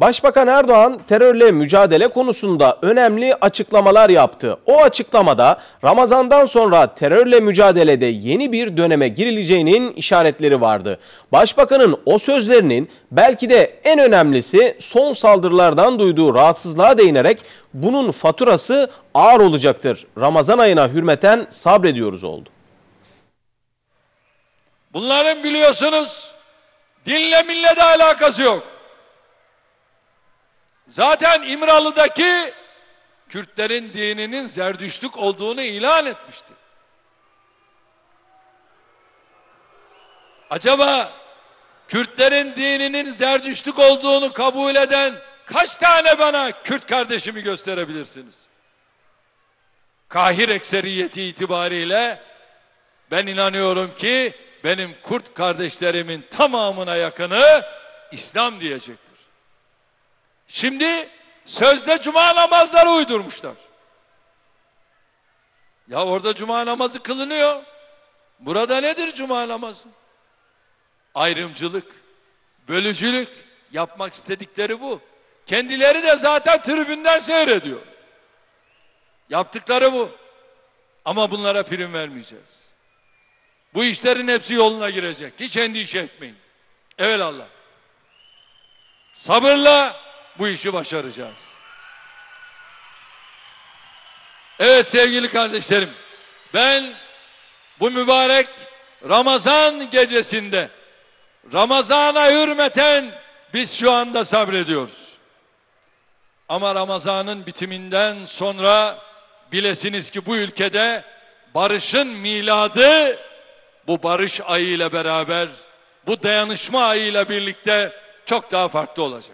Başbakan Erdoğan terörle mücadele konusunda önemli açıklamalar yaptı. O açıklamada Ramazan'dan sonra terörle mücadelede yeni bir döneme girileceğinin işaretleri vardı. Başbakanın o sözlerinin belki de en önemlisi son saldırılardan duyduğu rahatsızlığa değinerek bunun faturası ağır olacaktır. Ramazan ayına hürmeten sabrediyoruz oldu. Bunların biliyorsunuz dinle milletle alakası yok. Zaten İmralı'daki Kürtlerin dininin zerdüştlük olduğunu ilan etmişti. Acaba Kürtlerin dininin zerdüştlük olduğunu kabul eden kaç tane bana Kürt kardeşimi gösterebilirsiniz? Kahir ekseriyeti itibariyle ben inanıyorum ki benim Kurt kardeşlerimin tamamına yakını İslam diyecektir. Şimdi sözde cuma namazları uydurmuşlar. Ya orada cuma namazı kılınıyor. Burada nedir cuma namazı? Ayrımcılık, bölücülük yapmak istedikleri bu. Kendileri de zaten tribünden seyrediyor. Yaptıkları bu. Ama bunlara prim vermeyeceğiz. Bu işlerin hepsi yoluna girecek. Hiç endişe etmeyin. Evelallah. Sabırla bu işi başaracağız. Evet sevgili kardeşlerim, ben bu mübarek Ramazan gecesinde Ramazana hürmeten biz şu anda sabrediyoruz. Ama Ramazan'ın bitiminden sonra bilesiniz ki bu ülkede barışın miladı bu barış ayı ile beraber bu dayanışma ayı ile birlikte çok daha farklı olacak.